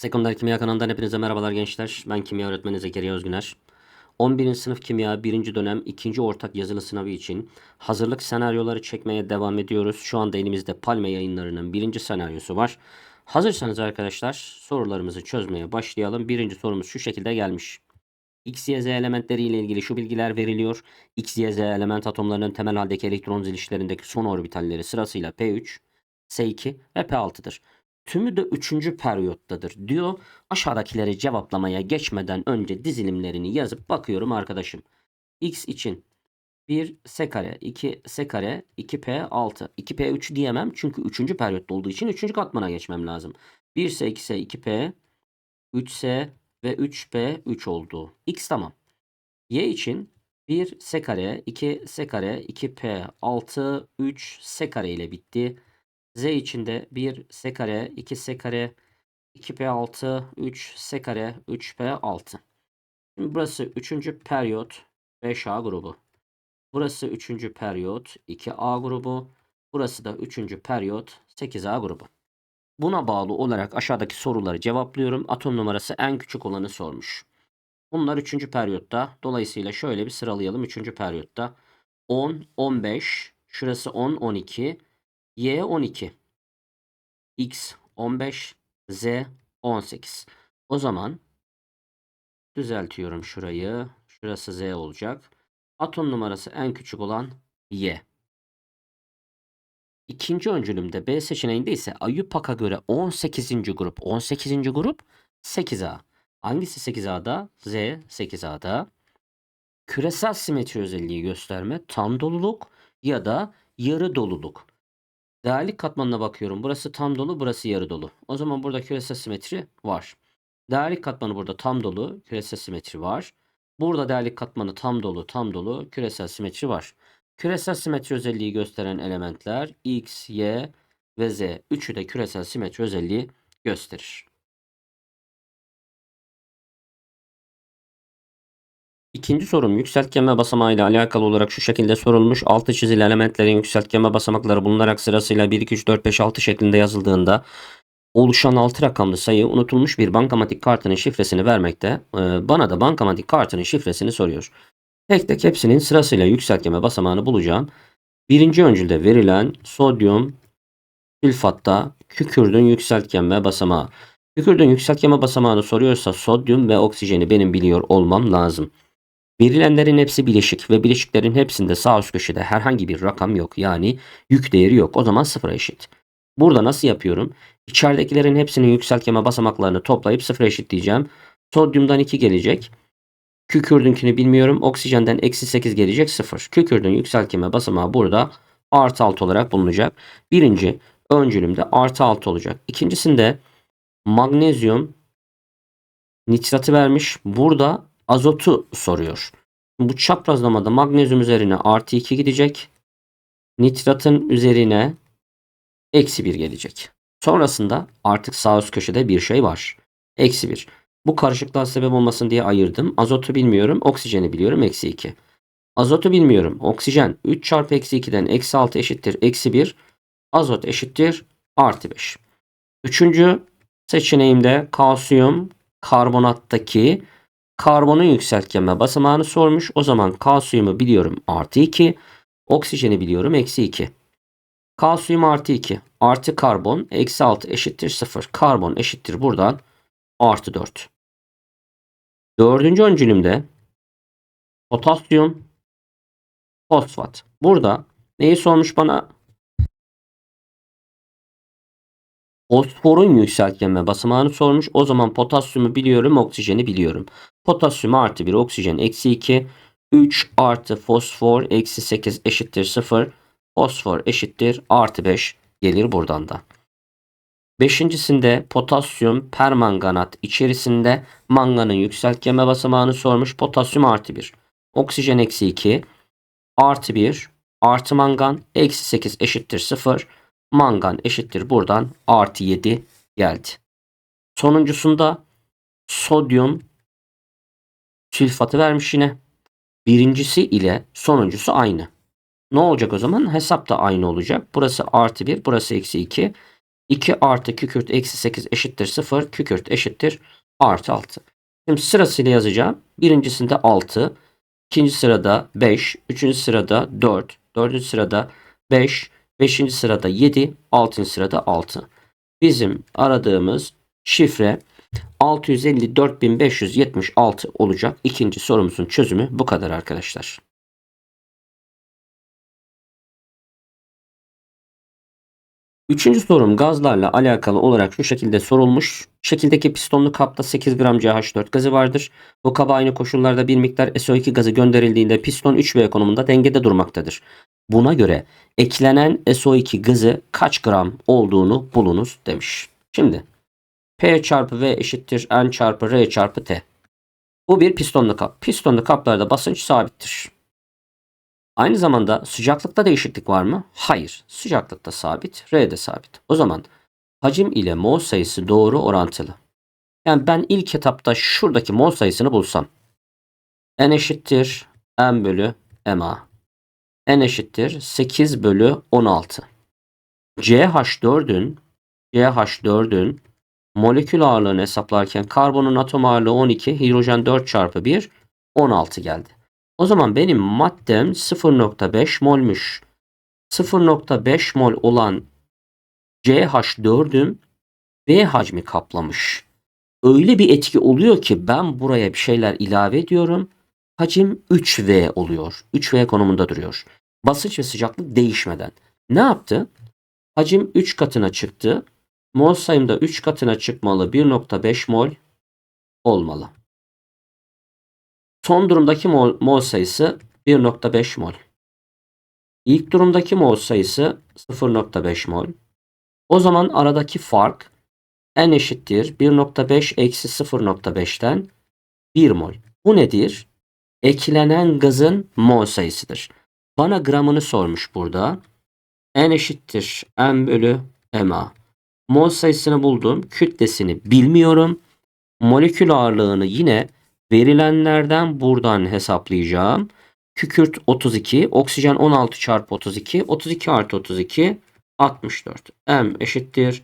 Sekonder Kimya kanalından hepinize merhabalar gençler. Ben kimya öğretmeni Zekeriya Özgüner. 11. sınıf kimya 1. dönem 2. ortak yazılı sınavı için hazırlık senaryoları çekmeye devam ediyoruz. Şu anda elimizde Palme yayınlarının birinci senaryosu var. Hazırsanız arkadaşlar sorularımızı çözmeye başlayalım. Birinci sorumuz şu şekilde gelmiş. X, Y, Z elementleri ile ilgili şu bilgiler veriliyor. X, Y, Z element atomlarının temel haldeki elektron zilişlerindeki son orbitalleri sırasıyla P3, S2 ve P6'dır. Tümü de 3. periyottadır diyor. Aşağıdakileri cevaplamaya geçmeden önce dizilimlerini yazıp bakıyorum arkadaşım. X için 1 S kare, 2 S kare, 2P 6. 2P 3 diyemem çünkü 3. periyotta olduğu için 3. katmana geçmem lazım. 1S, 2S, 2P, 3S ve 3P 3 oldu. X tamam. Y için 1 S kare, 2 S kare, 2P 6, 3 S kare ile bitti. Z için de 1 S kare, 2 S kare, 2P6, 3 S kare, 3P6. Şimdi burası 3. periyot 5A grubu. Burası 3. periyot 2A grubu. Burası da 3. periyot 8A grubu. Buna bağlı olarak aşağıdaki soruları cevaplıyorum. Atom numarası en küçük olanı sormuş. Bunlar 3. periyotta. Dolayısıyla şöyle bir sıralayalım 3. periyotta. 10, 15, şurası 10, 12, Y 12, X 15, Z 18. O zaman düzeltiyorum şurayı. Şurası Z olacak. Atom numarası en küçük olan Y. İkinci öncülümde B seçeneğinde ise Ayupak'a göre 18. grup. 18. grup 8A. Hangisi 8A'da? Z 8A'da. Küresel simetri özelliği gösterme, tam doluluk ya da yarı doluluk. Değerlik katmanına bakıyorum. Burası tam dolu, burası yarı dolu. O zaman burada küresel simetri var. Değerlik katmanı burada tam dolu, küresel simetri var. Burada değerlik katmanı tam dolu, tam dolu, küresel simetri var. Küresel simetri özelliği gösteren elementler X, Y ve Z. Üçü de küresel simetri özelliği gösterir. İkinci sorum yükseltgenme basamağı ile alakalı olarak şu şekilde sorulmuş. Altı çizili elementlerin yükseltgenme basamakları bulunarak sırasıyla 1, 2, 3, 4, 5, 6 şeklinde yazıldığında oluşan 6 rakamlı sayı unutulmuş bir bankamatik kartının şifresini vermekte. Ee, Bana da bankamatik kartının şifresini soruyor. Tek tek hepsinin sırasıyla yükseltgeme basamağını bulacağım. Birinci öncülde verilen sodyum sülfatta kükürdün yükseltgenme basamağı. Kükürdün yükseltgenme basamağını soruyorsa sodyum ve oksijeni benim biliyor olmam lazım. Verilenlerin hepsi bileşik ve bileşiklerin hepsinde sağ üst köşede herhangi bir rakam yok. Yani yük değeri yok. O zaman sıfıra eşit. Burada nasıl yapıyorum? İçeridekilerin hepsinin yükseltgeme basamaklarını toplayıp sıfıra eşitleyeceğim. Sodyumdan 2 gelecek. Kükürdünkini bilmiyorum. Oksijenden eksi 8 gelecek 0. Kükürdün yükseltgeme basamağı burada artı 6 olarak bulunacak. Birinci öncülümde artı 6 olacak. İkincisinde magnezyum nitratı vermiş. Burada azotu soruyor. Bu çaprazlamada magnezyum üzerine artı 2 gidecek. Nitratın üzerine eksi 1 gelecek. Sonrasında artık sağ üst köşede bir şey var. Eksi 1. Bu karışıklığa sebep olmasın diye ayırdım. Azotu bilmiyorum. Oksijeni biliyorum. Eksi 2. Azotu bilmiyorum. Oksijen 3 çarpı eksi 2'den eksi 6 eşittir. Eksi 1. Azot eşittir. Artı 5. Üçüncü seçeneğimde kalsiyum karbonattaki karbonun yükseltgenme basamağını sormuş. O zaman kalsiyumu biliyorum artı 2. Oksijeni biliyorum eksi 2. Kalsiyum artı 2 artı karbon eksi 6 eşittir 0. Karbon eşittir buradan artı 4. Dördüncü öncülümde potasyum fosfat. Burada neyi sormuş bana? Fosforun yükseltgenme basamağını sormuş. O zaman potasyumu biliyorum, oksijeni biliyorum. Potasyum artı 1, oksijen eksi 2. 3 artı fosfor eksi 8 eşittir 0. Fosfor eşittir artı 5 gelir buradan da. Beşincisinde potasyum permanganat içerisinde manganın yükseltgenme basamağını sormuş. Potasyum artı 1. Oksijen eksi 2. Artı 1. Artı mangan eksi 8 eşittir 0. Mangan eşittir buradan artı 7 geldi. Sonuncusunda sodyum sülfatı vermiş yine. Birincisi ile sonuncusu aynı. Ne olacak o zaman? Hesap da aynı olacak. Burası artı 1, burası eksi 2. 2 artı kükürt eksi 8 eşittir 0. Kükürt eşittir artı 6. Şimdi sırasıyla yazacağım. Birincisinde 6. ikinci sırada 5. Üçüncü sırada 4. Dördüncü sırada 5. Beşinci sırada 7. Altıncı sırada 6. Bizim aradığımız şifre 654.576 olacak. İkinci sorumuzun çözümü bu kadar arkadaşlar. Üçüncü sorum gazlarla alakalı olarak şu şekilde sorulmuş. Şekildeki pistonlu kapta 8 gram CH4 gazı vardır. Bu kaba aynı koşullarda bir miktar SO2 gazı gönderildiğinde piston 3V konumunda dengede durmaktadır. Buna göre eklenen SO2 gazı kaç gram olduğunu bulunuz demiş. Şimdi P çarpı V eşittir N çarpı R çarpı T. Bu bir pistonlu kap. Pistonlu kaplarda basınç sabittir. Aynı zamanda sıcaklıkta değişiklik var mı? Hayır. Sıcaklıkta sabit, R de sabit. O zaman hacim ile mol sayısı doğru orantılı. Yani ben ilk etapta şuradaki mol sayısını bulsam. N eşittir M bölü MA. N eşittir 8 bölü 16. CH4'ün CH4'ün molekül ağırlığını hesaplarken karbonun atom ağırlığı 12, hidrojen 4 çarpı 1, 16 geldi. O zaman benim maddem 0.5 molmuş. 0.5 mol olan CH4'üm V hacmi kaplamış. Öyle bir etki oluyor ki ben buraya bir şeyler ilave ediyorum. Hacim 3V oluyor. 3V konumunda duruyor. Basınç ve sıcaklık değişmeden. Ne yaptı? Hacim 3 katına çıktı. Mol sayımda 3 katına çıkmalı 1.5 mol olmalı. Son durumdaki mol, mol sayısı 1.5 mol. İlk durumdaki mol sayısı 0.5 mol. O zaman aradaki fark n eşittir 1.5 eksi 0.5'ten 1 mol. Bu nedir? Eklenen gazın mol sayısıdır. Bana gramını sormuş burada. n eşittir m bölü ma. Mol sayısını buldum. Kütlesini bilmiyorum. Molekül ağırlığını yine verilenlerden buradan hesaplayacağım. Kükürt 32, oksijen 16 çarpı 32, 32 artı 32, 64. M eşittir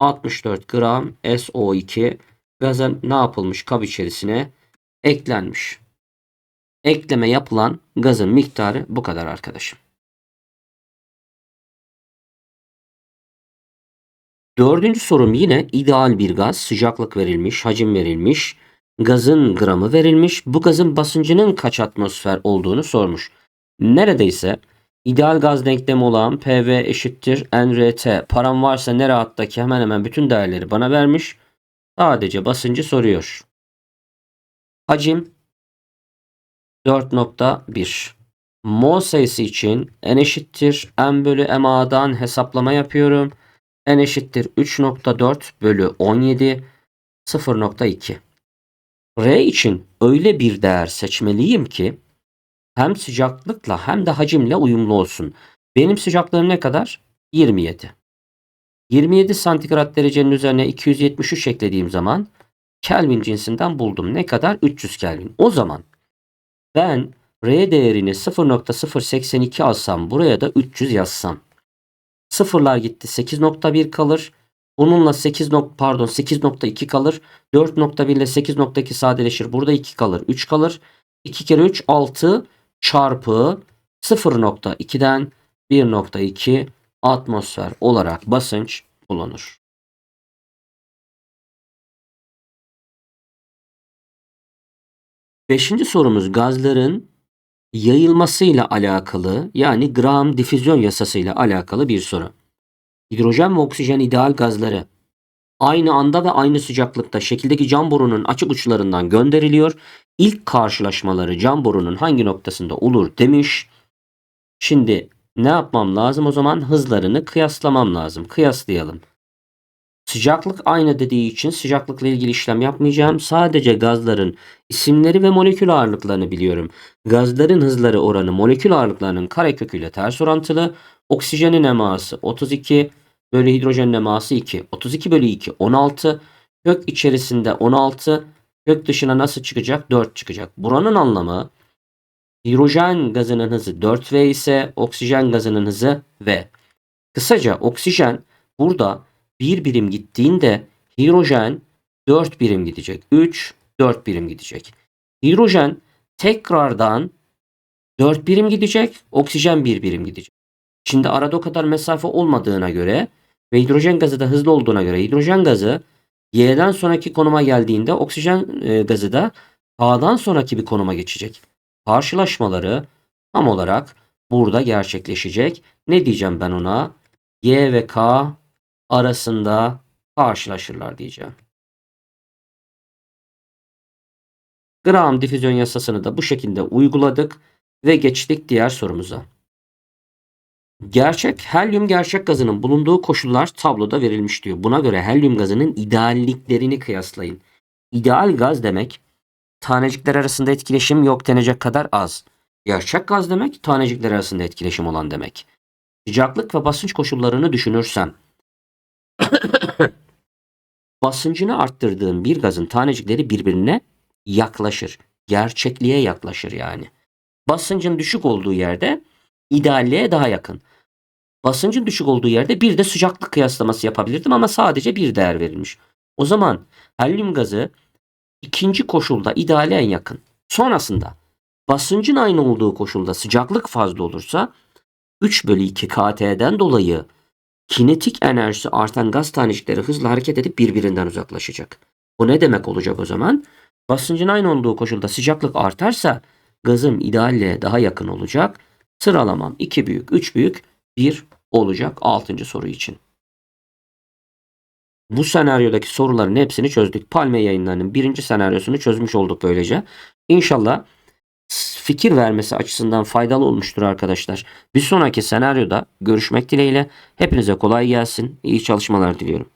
64 gram SO2 gaza ne yapılmış kap içerisine eklenmiş. Ekleme yapılan gazın miktarı bu kadar arkadaşım. Dördüncü sorum yine ideal bir gaz. Sıcaklık verilmiş, hacim verilmiş. Gazın gramı verilmiş. Bu gazın basıncının kaç atmosfer olduğunu sormuş. Neredeyse ideal gaz denklemi olan PV eşittir NRT. Param varsa ne rahattaki hemen hemen bütün değerleri bana vermiş. Sadece basıncı soruyor. Hacim 4.1. Mol sayısı için n eşittir m bölü ma'dan hesaplama yapıyorum n eşittir 3.4 bölü 17 0.2. R için öyle bir değer seçmeliyim ki hem sıcaklıkla hem de hacimle uyumlu olsun. Benim sıcaklığım ne kadar? 27. 27 santigrat derecenin üzerine 273 eklediğim zaman Kelvin cinsinden buldum. Ne kadar? 300 Kelvin. O zaman ben R değerini 0.082 alsam buraya da 300 yazsam Sıfırlar gitti. 8.1 kalır. Bununla 8 nok pardon 8.2 kalır. 4.1 ile 8.2 sadeleşir. Burada 2 kalır. 3 kalır. 2 kere 3 6 çarpı 0.2'den 1.2 atmosfer olarak basınç bulunur. Beşinci sorumuz gazların yayılmasıyla alakalı yani Graham difüzyon yasasıyla alakalı bir soru. Hidrojen ve oksijen ideal gazları aynı anda ve aynı sıcaklıkta şekildeki cam borunun açık uçlarından gönderiliyor. İlk karşılaşmaları cam borunun hangi noktasında olur demiş. Şimdi ne yapmam lazım o zaman? Hızlarını kıyaslamam lazım. Kıyaslayalım. Sıcaklık aynı dediği için sıcaklıkla ilgili işlem yapmayacağım. Sadece gazların isimleri ve molekül ağırlıklarını biliyorum. Gazların hızları oranı molekül ağırlıklarının kareköküyle ters orantılı. Oksijenin eması 32 bölü hidrojenin eması 2. 32 bölü 2 16. Kök içerisinde 16. Kök dışına nasıl çıkacak? 4 çıkacak. Buranın anlamı hidrojen gazının hızı 4V ise oksijen gazının hızı V. Kısaca oksijen burada 1 birim gittiğinde hidrojen 4 birim gidecek. 3 4 birim gidecek. Hidrojen tekrardan 4 birim gidecek. Oksijen 1 birim gidecek. Şimdi arada o kadar mesafe olmadığına göre ve hidrojen gazı da hızlı olduğuna göre hidrojen gazı Y'den sonraki konuma geldiğinde oksijen e, gazı da K'dan sonraki bir konuma geçecek. Karşılaşmaları tam olarak burada gerçekleşecek. Ne diyeceğim ben ona? Y ve K arasında karşılaşırlar diyeceğim. Graham difüzyon yasasını da bu şekilde uyguladık ve geçtik diğer sorumuza. Gerçek helyum gerçek gazının bulunduğu koşullar tabloda verilmiş diyor. Buna göre helyum gazının idealliklerini kıyaslayın. İdeal gaz demek tanecikler arasında etkileşim yok denecek kadar az. Gerçek gaz demek tanecikler arasında etkileşim olan demek. Sıcaklık ve basınç koşullarını düşünürsen basıncını arttırdığın bir gazın tanecikleri birbirine yaklaşır. Gerçekliğe yaklaşır yani. Basıncın düşük olduğu yerde idealliğe daha yakın. Basıncın düşük olduğu yerde bir de sıcaklık kıyaslaması yapabilirdim ama sadece bir değer verilmiş. O zaman helyum gazı ikinci koşulda ideale en yakın. Sonrasında basıncın aynı olduğu koşulda sıcaklık fazla olursa 3 bölü 2 KT'den dolayı kinetik enerjisi artan gaz tanecikleri hızla hareket edip birbirinden uzaklaşacak. Bu ne demek olacak o zaman? Basıncın aynı olduğu koşulda sıcaklık artarsa gazım idealle daha yakın olacak. Sıralamam 2 büyük, 3 büyük, 1 olacak 6. soru için. Bu senaryodaki soruların hepsini çözdük. Palme yayınlarının birinci senaryosunu çözmüş olduk böylece. İnşallah fikir vermesi açısından faydalı olmuştur arkadaşlar. Bir sonraki senaryoda görüşmek dileğiyle. Hepinize kolay gelsin. İyi çalışmalar diliyorum.